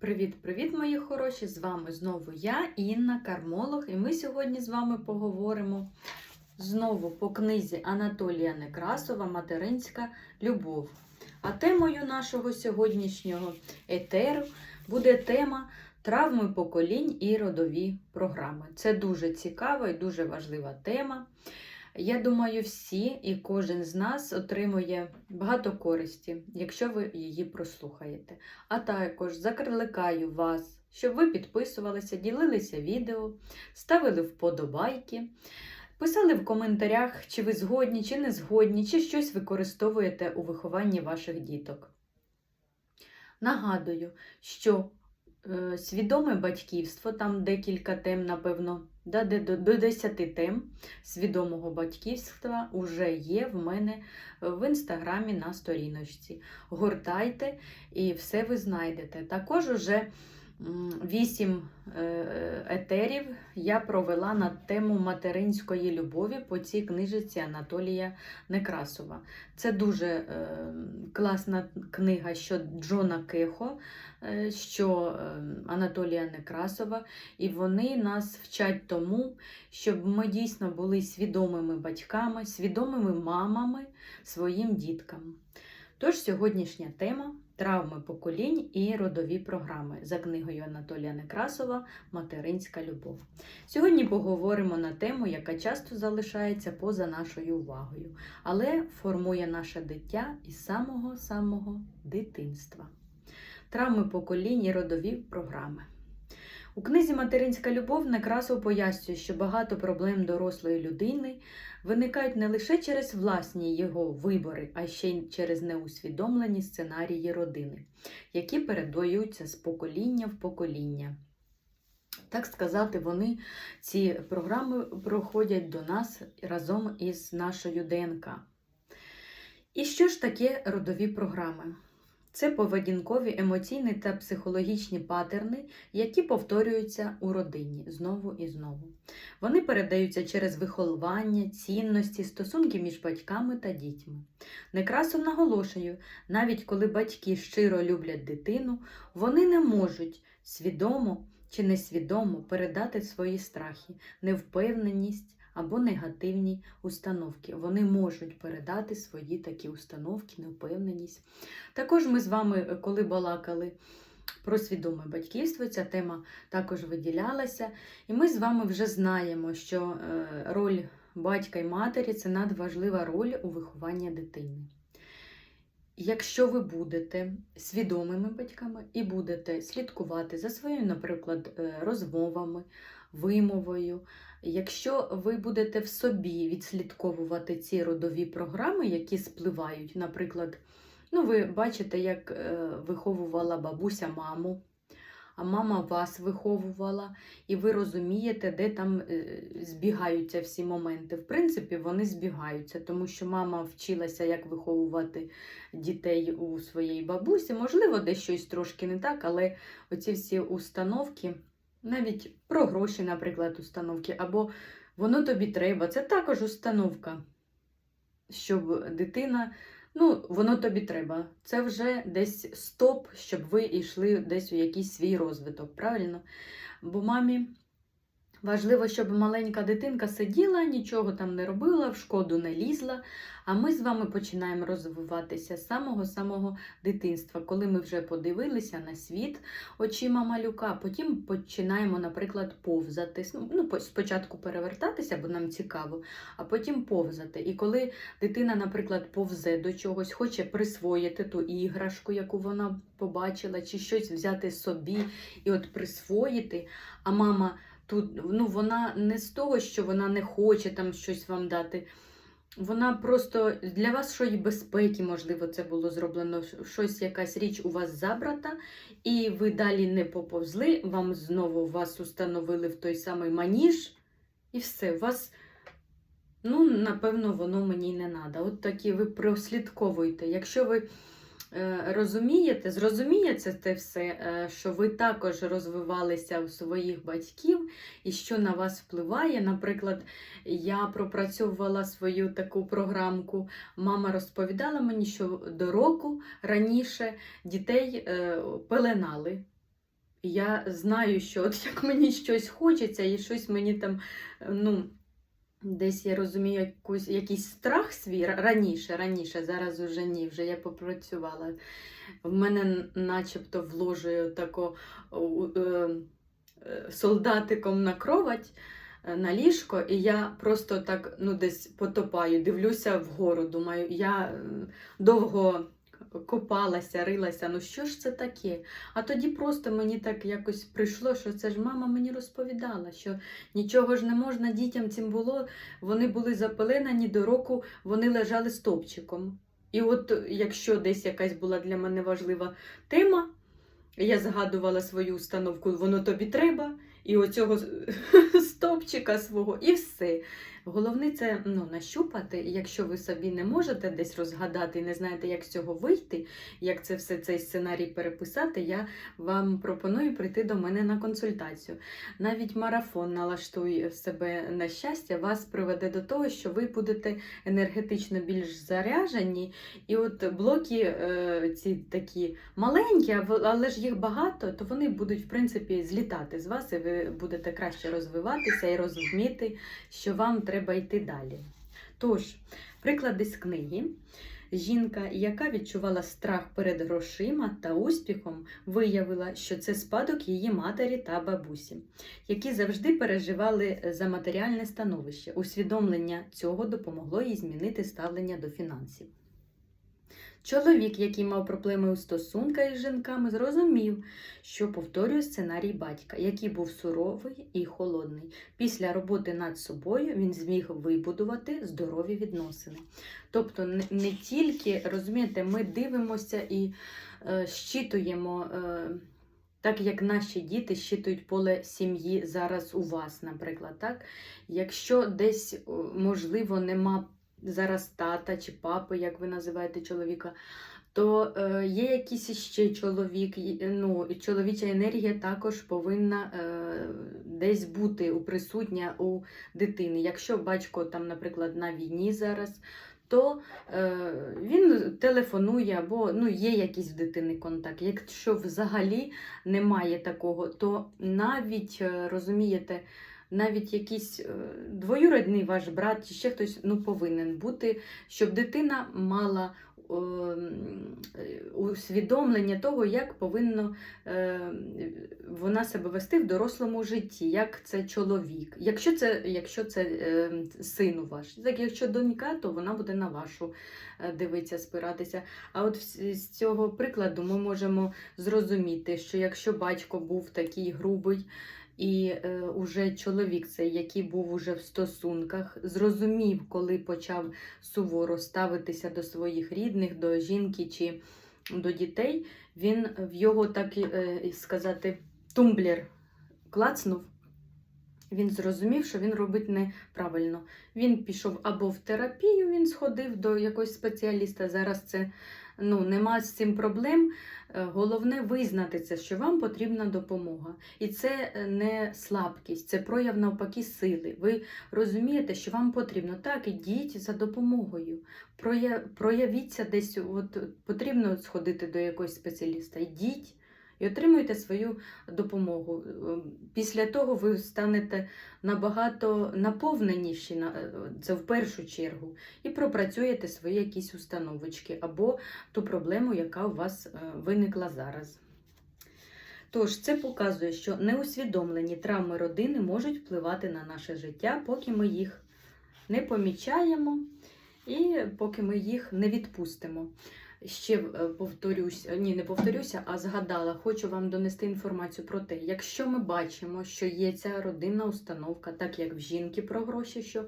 Привіт-привіт, мої хороші! З вами знову я, Інна, кармолог, і ми сьогодні з вами поговоримо знову по книзі Анатолія Некрасова Материнська любов. А темою нашого сьогоднішнього етеру буде тема травми поколінь і родові програми. Це дуже цікава і дуже важлива тема. Я думаю, всі і кожен з нас отримує багато користі, якщо ви її прослухаєте. А також закликаю вас, щоб ви підписувалися, ділилися відео, ставили вподобайки, писали в коментарях, чи ви згодні, чи не згодні, чи щось використовуєте у вихованні ваших діток. Нагадую, що е, свідоме батьківство, там декілька тем, напевно, до, до 10 тем свідомого батьківства вже є в мене в інстаграмі на сторіночці. Гортайте і все ви знайдете. Також уже 8 етерів я провела на тему материнської любові по цій книжці Анатолія Некрасова. Це дуже е, класна книга що Джона Кехо, е, що е, Анатолія Некрасова, і вони нас вчать тому, щоб ми дійсно були свідомими батьками, свідомими мамами своїм діткам. Тож сьогоднішня тема травми поколінь і родові програми за книгою Анатолія Некрасова Материнська любов. Сьогодні поговоримо на тему, яка часто залишається поза нашою увагою, але формує наше дитя із самого-самого дитинства. Травми поколінь і родові програми. У книзі Материнська любов Некрасов пояснює, що багато проблем дорослої людини виникають не лише через власні його вибори, а ще й через неусвідомлені сценарії родини, які передаються з покоління в покоління. Так сказати, вони ці програми проходять до нас разом із нашою ДНК. І що ж таке родові програми? Це поведінкові емоційні та психологічні патерни, які повторюються у родині знову і знову. Вони передаються через виховання, цінності, стосунки між батьками та дітьми. Некрасов наголошую, навіть коли батьки щиро люблять дитину, вони не можуть свідомо чи несвідомо передати свої страхи, невпевненість або негативні установки. Вони можуть передати свої такі установки, невпевненість. Також ми з вами, коли балакали про свідоме батьківство, ця тема також виділялася. І ми з вами вже знаємо, що е, роль батька і матері це надважлива роль у вихованні дитини. Якщо ви будете свідомими батьками і будете слідкувати за своїми, наприклад, е, розмовами, вимовою, якщо ви будете в собі відслідковувати ці родові програми, які спливають, наприклад, ну, ви бачите, як е, виховувала бабуся маму, а мама вас виховувала, і ви розумієте, де там е, збігаються всі моменти. В принципі, вони збігаються, тому що мама вчилася, як виховувати дітей у своєї бабусі. Можливо, десь щось трошки не так, але оці всі установки, навіть про гроші, наприклад, установки, або воно тобі треба, це також установка, щоб дитина. Ну, воно тобі треба. Це вже десь стоп, щоб ви йшли десь у якийсь свій розвиток, правильно? Бо мамі важливо, щоб маленька дитинка сиділа, нічого там не робила, в шкоду не лізла. А ми з вами починаємо розвиватися з самого-самого дитинства, коли ми вже подивилися на світ очима малюка, потім починаємо, наприклад, повзати. Ну, Спочатку перевертатися, бо нам цікаво, а потім повзати. І коли дитина, наприклад, повзе до чогось, хоче присвоїти ту іграшку, яку вона побачила, чи щось взяти собі і от присвоїти, а мама тут ну, вона не з того, що вона не хоче там щось вам дати. Вона просто для вас що й безпеки, можливо, це було зроблено, щось, якась річ у вас забрата, і ви далі не поповзли, вам знову вас установили в той самий маніж, і все. Вас, ну, напевно, воно мені не треба. От такі ви прослідковуйте. Якщо ви розумієте, зрозумієте це все, е, що ви також розвивалися у своїх батьків і що на вас впливає. Наприклад, я пропрацьовувала свою таку програмку. Мама розповідала мені, що до року раніше дітей е, пеленали. я знаю, що от як мені щось хочеться, і щось мені там, е, ну, десь я розумію якусь, якийсь страх свій раніше, раніше, зараз уже ні, вже я попрацювала. В мене начебто вложує тако е, е, солдатиком на кровать. е, На ліжко, і я просто так ну, десь потопаю, дивлюся вгору. Думаю, я довго копалася, рилася. Ну що ж це таке? А тоді просто мені так якось прийшло, що це ж мама мені розповідала, що нічого ж не можна дітям цим було. Вони були запеленані до року, вони лежали стопчиком. І от якщо десь якась була для мене важлива тема, я згадувала свою установку, воно тобі треба, і оцього стопчика свого, і все. Головне це ну, нащупати, якщо ви собі не можете десь розгадати і не знаєте, як з цього вийти, як це все цей сценарій переписати, я вам пропоную прийти до мене на консультацію. Навіть марафон налаштуй себе на щастя, вас приведе до того, що ви будете енергетично більш заряжені. І от блоки е, ці такі маленькі, але ж їх багато, то вони будуть, в принципі, злітати з вас, і ви будете краще розвиватися і розуміти, що вам треба йти далі. Тож, приклади з книги. Жінка, яка відчувала страх перед грошима та успіхом, виявила, що це спадок її матері та бабусі, які завжди переживали за матеріальне становище. Усвідомлення цього допомогло їй змінити ставлення до фінансів. Чоловік, який мав проблеми у стосунках із жінками, зрозумів, що повторює сценарій батька, який був суровий і холодний. Після роботи над собою він зміг вибудувати здорові відносини. Тобто, не, тільки розумієте, ми дивимося і е, щитуємо. Е, так як наші діти щитують поле сім'ї зараз у вас, наприклад, так? Якщо десь, можливо, нема зараз тата чи папи, як ви називаєте чоловіка, то е, є якийсь іще чоловік, ну, чоловіча енергія також повинна е, десь бути у присутня у дитини. Якщо батько там, наприклад, на війні зараз, то е, він телефонує або ну, є якийсь в дитини контакт. Якщо взагалі немає такого, то навіть е, розумієте, навіть якийсь е, двоюродний ваш брат чи ще хтось ну, повинен бути, щоб дитина мала е, усвідомлення того, як повинно е, вона себе вести в дорослому житті, як це чоловік. Якщо це, якщо це е, син ваш, так якщо донька, то вона буде на вашу дивитися, спиратися. А от з цього прикладу ми можемо зрозуміти, що якщо батько був такий грубий, і е, уже чоловік цей, який був уже в стосунках, зрозумів, коли почав суворо ставитися до своїх рідних, до жінки чи до дітей, він в його так е, сказати, тумблер клацнув. Він зрозумів, що він робить неправильно. Він пішов або в терапію, він сходив до якогось спеціаліста. Зараз це ну, нема з цим проблем. Е, Головне визнати це, що вам потрібна допомога. І це е, не слабкість, це прояв навпаки сили. Ви розумієте, що вам потрібно. Так, ідіть за допомогою. Проявіться десь, от потрібно сходити до якогось спеціаліста. Йдіть і отримуйте свою допомогу. Е, Після того ви станете набагато наповненіші, на- е, це в першу чергу, і пропрацюєте свої якісь установочки або ту проблему, яка у вас е, виникла зараз. Тож, це показує, що неусвідомлені травми родини можуть впливати на наше життя, поки ми їх не помічаємо і поки ми їх не відпустимо. Ще е, повторюсь, ні, не повторюся, а згадала, хочу вам донести інформацію про те, якщо ми бачимо, що є ця родинна установка, так як в жінки про гроші, що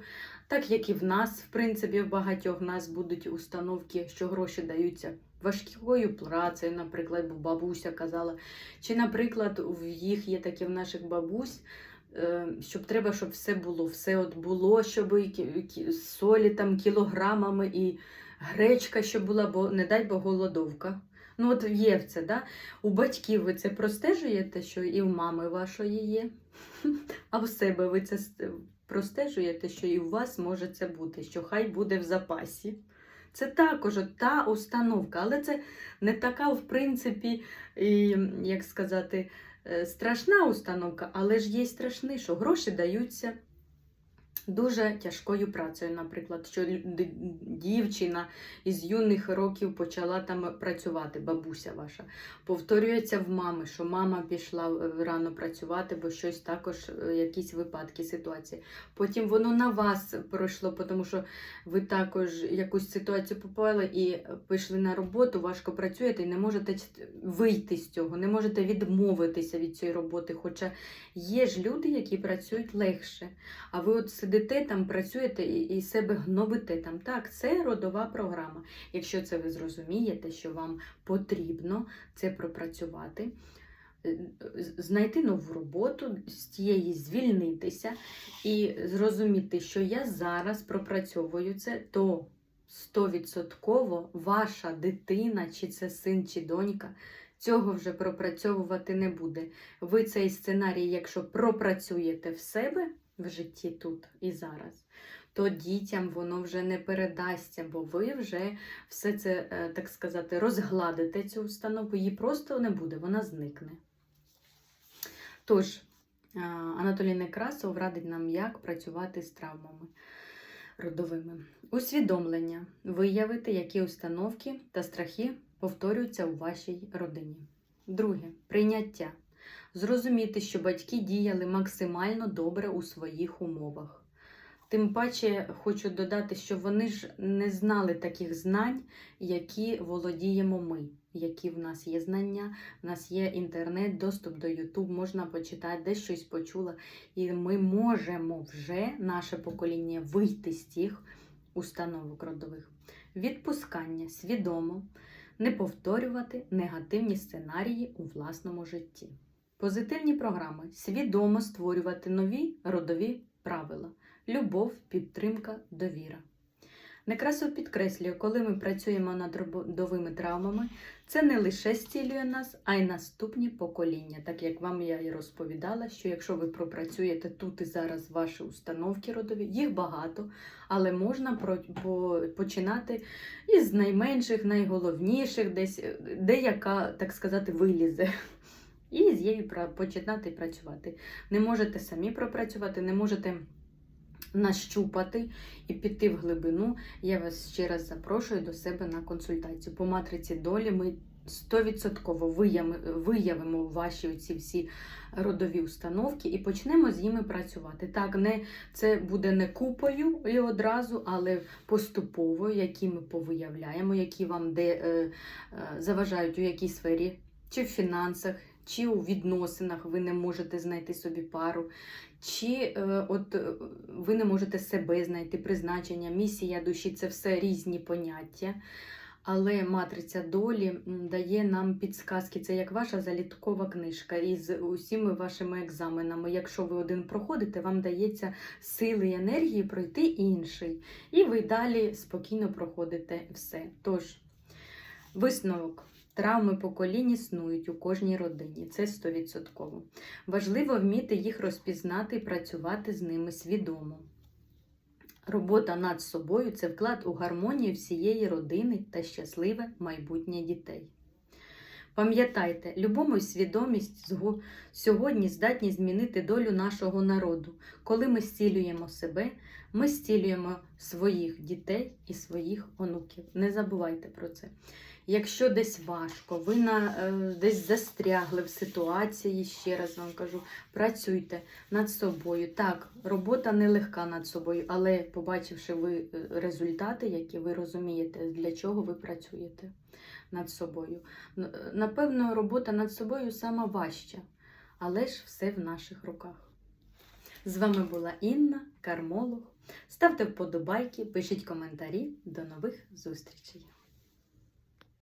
так як і в нас, в принципі, в багатьох нас будуть установки, що гроші даються важкою працею, наприклад, бо бабуся казала. Чи, наприклад, в їх є таке в наших бабусь, е, щоб треба, щоб все було, все от було, щоб солі там кілограмами і гречка, щоб була, бо не дай Бог голодовка. Ну, от є в це, да? У батьків ви це простежуєте, що і в мами вашої є. А в себе ви це простежуєте, що і у вас може це бути, що хай буде в запасі. Це також та установка, але це не така, в принципі, і, як сказати, е, страшна установка, але ж є страшний, що гроші даються дуже тяжкою працею. Наприклад, що дівчина із юних років почала там працювати, бабуся ваша. Повторюється в мами, що мама пішла е, рано працювати, бо щось також, е, якісь випадки, ситуації. Потім воно на вас пройшло, тому що ви також якусь ситуацію попали і пішли на роботу, важко працюєте і не можете вийти з цього, не можете відмовитися від цієї роботи. Хоча є ж люди, які працюють легше. А ви от сидите там, працюєте і, і себе гнобите там. Так, це родова програма. Якщо це ви зрозумієте, що вам потрібно це пропрацювати. е, Знайти нову роботу, з тієї звільнитися і зрозуміти, що я зараз пропрацьовую це, то стовідсотково ваша дитина, чи це син, чи донька, цього вже пропрацьовувати не буде. Ви цей сценарій, якщо пропрацюєте в себе в житті тут і зараз, то дітям воно вже не передасться, бо ви вже все це, е, так сказати, розгладите цю установку, її просто не буде, вона зникне. Тож, е, Анатолій Некрасов радить нам, як працювати з травмами родовими. Усвідомлення виявити, які установки та страхи повторюються у вашій родині. Друге прийняття. Зрозуміти, що батьки діяли максимально добре у своїх умовах. Тим паче хочу додати, що вони ж не знали таких знань, які володіємо ми, які в нас є знання, в нас є інтернет, доступ до Ютуб, можна почитати, десь щось почула. І ми можемо вже, наше покоління, вийти з тих установок родових. Відпускання свідомо, не повторювати негативні сценарії у власному житті. Позитивні програми свідомо створювати нові родові правила: любов, підтримка, довіра. Некрасов підкреслює, коли ми працюємо над родовими травмами, це не лише зцілює нас, а й наступні покоління. Так як вам я і розповідала, що якщо ви пропрацюєте тут і зараз ваші установки родові, їх багато, але можна починати із найменших, найголовніших, десь деяка, так сказати, вилізе. І з нею починати працювати. Не можете самі пропрацювати, не можете нащупати і піти в глибину. Я вас ще раз запрошую до себе на консультацію. По матриці долі ми 100% виявимо ваші ці всі родові установки і почнемо з ними працювати. Так, не, це буде не купою і одразу, але поступово, які ми повиявляємо, які вам де, е, е, заважають у якій сфері, чи в фінансах, чи у відносинах ви не можете знайти собі пару, чи е, от е, ви не можете себе знайти, призначення, місія душі це все різні поняття. Але матриця долі дає нам підсказки. Це як ваша заліткова книжка із усіма вашими екзаменами. Якщо ви один проходите, вам дається сили і енергії пройти інший. І ви далі спокійно проходите все. Тож, висновок. Травми поколінь існують у кожній родині, це 100%. Важливо вміти їх розпізнати і працювати з ними свідомо. Робота над собою це вклад у гармонію всієї родини та щасливе майбутнє дітей. Пам'ятайте, любому й свідомість сьогодні здатні змінити долю нашого народу. Коли ми зцілюємо себе, ми зцілюємо своїх дітей і своїх онуків. Не забувайте про це. Якщо десь важко, ви на, е, десь застрягли в ситуації, ще раз вам кажу, працюйте над собою. Так, робота нелегка над собою, але побачивши ви е, результати, які ви розумієте, для чого ви працюєте над собою. Е, Напевно, робота над собою сама важча, але ж все в наших руках. З вами була Інна, кармолог. Ставте вподобайки, пишіть коментарі. До нових зустрічей!